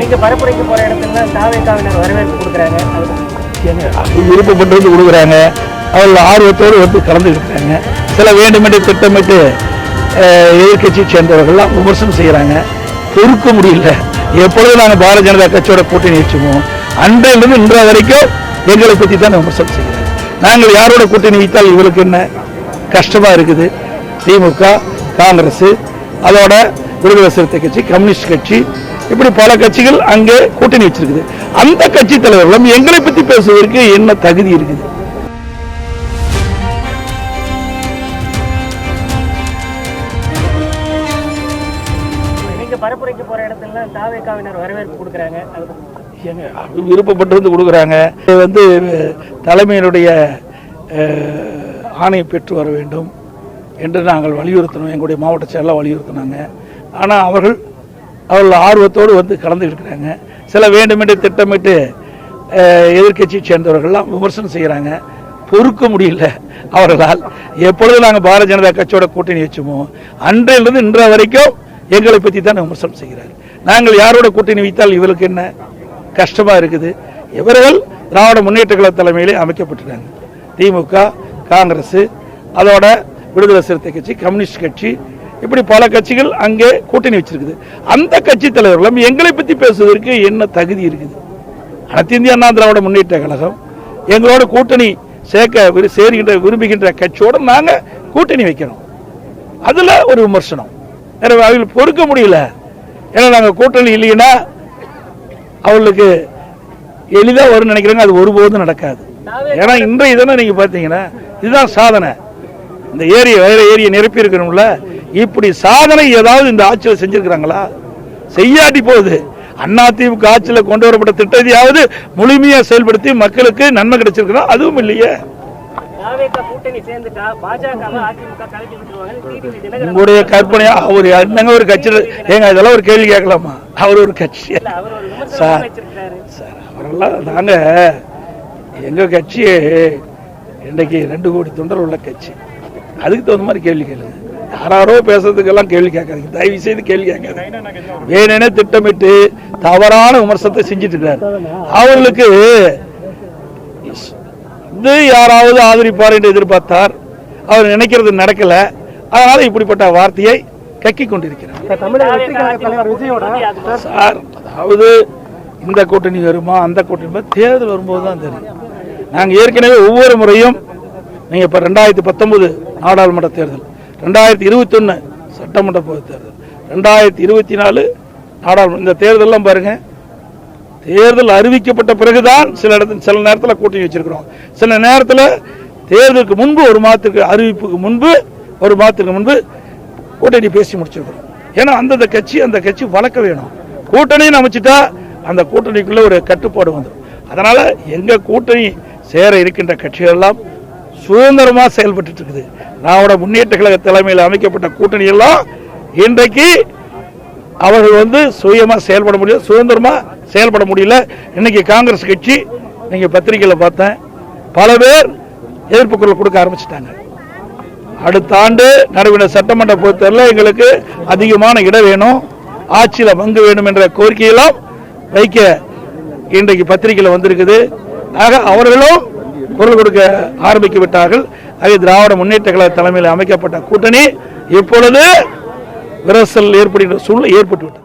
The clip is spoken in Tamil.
நீங்க பரப்புரைக்கு போற இடத்துல தாவேக்காவினர் வரவேற்பு கொடுக்குறாங்க. அது விருப்பப்பட்டு கொடுக்குறாங்க. அவர்கள் ஆர்வத்தோடு வந்து கலந்துக்கிட்டாங்க சில வேண்டுமென்றே திட்டமிட்டு எதிர்கட்சியை சேர்ந்தவர்கள்லாம் விமர்சனம் செய்கிறாங்க பொறுக்க முடியல. எப்பொழுது நாங்கள் பாரதிய ஜனதா கட்சியோட கூட்டணி வச்சுமோ அன்றையிலிருந்து இன்றைய வரைக்கும் எங்களை பற்றி தான் விமர்சனம் செய்கிறாங்க. நாங்கள் யாரோட கூட்டணி வைத்தால் இவங்களுக்கு என்ன கஷ்டமாக இருக்குது? திமுக காங்கிரஸ் அதோட விடுதலை சிறுத்தை கட்சி கம்யூனிஸ்ட் கட்சி இப்படி பல கட்சிகள் அங்கே கூட்டணி வச்சிருக்குது. அந்த கட்சி தலைவர்களும் எங்களை பற்றி பேசுவதற்கு என்ன தகுதி இருக்குது? பரப்புரைக்கு போற இடத்துல தாவேக்காவினர் வரவேற்பு கொடுக்குறாங்க. ஏங்க விருப்பப்பட்டு வந்து கொடுக்குறாங்க. வந்து தலைமையினுடைய அஹ், ஆணை பெற்று வர வேண்டும் என்று நாங்கள் வலியுறுத்தணும். எங்களுடைய மாவட்ட செயலாளர் வலியுறுத்தினாங்க. ஆனால் அவர்கள் அவர்கள் ஆர்வத்தோடு வந்து கலந்துக்கிட்டு சில வேண்டுமென்று திட்டமிட்டு எதிர்கட்சியை எதிர்க்கட்சியை சேர்ந்தவர்கள்லாம் விமர்சனம் செய்கிறாங்க. பொறுக்க முடியல அவர்களால். எப்பொழுது நாங்கள் பாரதிய ஜனதா கட்சியோட கூட்டணி வச்சோமோ அன்றையிலிருந்து இன்ற வரைக்கும் எங்களை பற்றி தான் விமர்சனம் செய்கிறார். நாங்கள் யாரோட கூட்டணி வைத்தால் இவருக்கு என்ன கஷ்டமா இருக்குது? இவர்கள் திராவிட முன்னேற்ற கழக தலைமையிலே அமைக்கப்பட்டிருக்காங்க. திமுக காங்கிரஸ் அதோட விடுதலை சிறுத்தை கட்சி கம்யூனிஸ்ட் கட்சி இப்படி பல கட்சிகள் அங்கே கூட்டணி வச்சிருக்குது. அந்த கட்சி தலைவர்களும் எங்களை பற்றி பேசுவதற்கு என்ன தகுதி இருக்குது? அனைத்து இந்திய அண்ணா திராவிட முன்னேற்ற கழகம் எங்களோட கூட்டணி சேர்க்க விரு- சேருகின்ற விரும்புகின்ற கட்சியோட நாங்கள் கூட்டணி வைக்கிறோம். அதில் ஒரு விமர்சனம். எனவே அவர்கள் பொறுக்க முடியல. ஏன்னா நாங்கள் கூட்டணி இல்லைன்னா அவளுக்கு எளிதாக வரும்னு நினைக்கிறாங்க. அது ஒருபோதும் நடக்காது. ஏன்னா இன்றைய தினம் நீங்கள் பார்த்தீங்கன்னா இதுதான் சாதனை. இந்த ஏரியை வேறு ஏரியை நிரப்பி இருக்கணும்ல. இப்படி சாதனை ஏதாவது இந்த ஆட்சியில் செஞ்சிருக்கிறாங்களா? செய்யாட்டி போகுது. அண்ணா திமுக ஆட்சியில் கொண்டு வரப்பட்ட திட்டத்தையாவது முழுமையா செயல்படுத்தி மக்களுக்கு நன்மை கிடைச்சிருக்கிறா அதுவும் இல்லையே. அதிமுக உங்களுடைய கற்பனையா அவர் என்னங்க ஒரு கட்சி? ஏங்க இதெல்லாம் ஒரு கேள்வி கேட்கலாமா? அவர் ஒரு கட்சி. சார் சார் அவரெல்லாம் நாங்க எங்க கட்சி இன்னைக்கு ரெண்டு கோடி தொண்டர் உள்ள கட்சி. அதுக்கு தகுந்த மாதிரி கேள்வி கேளுங்க. யாராரோ பேசுறதுக்கெல்லாம் கேள்வி கேட்காதீங்க. தயவு செய்து கேள்வி கேட்காதீங்க. வேணுனே திட்டமிட்டு தவறான விமர்சனத்தை செஞ்சுட்டு இருக்காரு அவர்களுக்கு இது யாராவது ஆதரிப்பார் என்று எதிர்பார்த்தார். அவர் நினைக்கிறது நடக்கல. அதனால இப்படிப்பட்ட வார்த்தையை கக்கிக் கொண்டிருக்கிறார். சார் அதாவது இந்த கூட்டணி வருமா அந்த கூட்டணி தேர்தல் வரும்போது தான் தெரியும். நாங்கள் ஏற்கனவே ஒவ்வொரு முறையும் நீங்கள் இப்போ ரெண்டாயிரத்தி பத்தொன்பது நாடாளுமன்ற தேர்தல் ரெண்டாயிரத்தி இருபத்தொன்று சட்டமன்ற பொது தேர்தல். ரெண்டாயிரத்தி இருபத்தி நாலு நாடாளுமன்ற இந்த தேர்தலெல்லாம் பாருங்கள் தேர்தல் அறிவிக்கப்பட்ட பிறகுதான் சில இடத்துல சில நேரத்தில் கூட்டணி வச்சிருக்கிறோம். சில நேரத்தில் தேர்தலுக்கு முன்பு ஒரு மாதத்துக்கு அறிவிப்புக்கு முன்பு ஒரு மாதத்துக்கு முன்பு கூட்டணி பேசி முடிச்சிருக்கிறோம். ஏன்னா அந்தந்த கட்சி அந்த கட்சி வளர்க்க வேணும். கூட்டணின்னு அமைச்சிட்டா அந்த கூட்டணிக்குள்ளே ஒரு கட்டுப்பாடு வந்துடும். அதனால் எங்கள் கூட்டணி சேர இருக்கின்ற கட்சிகள் எல்லாம் சுதந்திரமாக செயல்பட்டு இருக்குது. நாவோட முன்னேற்ற கழக தலைமையில் அமைக்கப்பட்ட கூட்டணி எல்லாம் இன்றைக்கு அவர்கள் வந்து சுயமாக செயல்பட முடியல சுதந்திரமாக செயல்பட முடியல. இன்னைக்கு காங்கிரஸ் கட்சி நீங்கள் பத்திரிகையில் பார்த்தேன் பல பேர் எதிர்ப்பு குரல் கொடுக்க ஆரம்பிச்சிட்டாங்க. அடுத்த ஆண்டு நடைபெற சட்டமன்ற பொறுத்தவரையில் எங்களுக்கு அதிகமான இடம் வேணும் ஆட்சியில் பங்கு வேணும் என்ற கோரிக்கையெல்லாம் வைக்க இன்றைக்கு பத்திரிகையில் வந்திருக்குது. ஆக அவர்களும் குரல் கொடுக்க ஆரம்பித்து விட்டார்கள். அதை திராவிட முன்னேற்ற கழக தலைமையில் அமைக்கப்பட்ட கூட்டணி இப்பொழுது விரசல் ஏற்படுகின்ற சூழ்நிலை ஏற்பட்டுவிட்டது.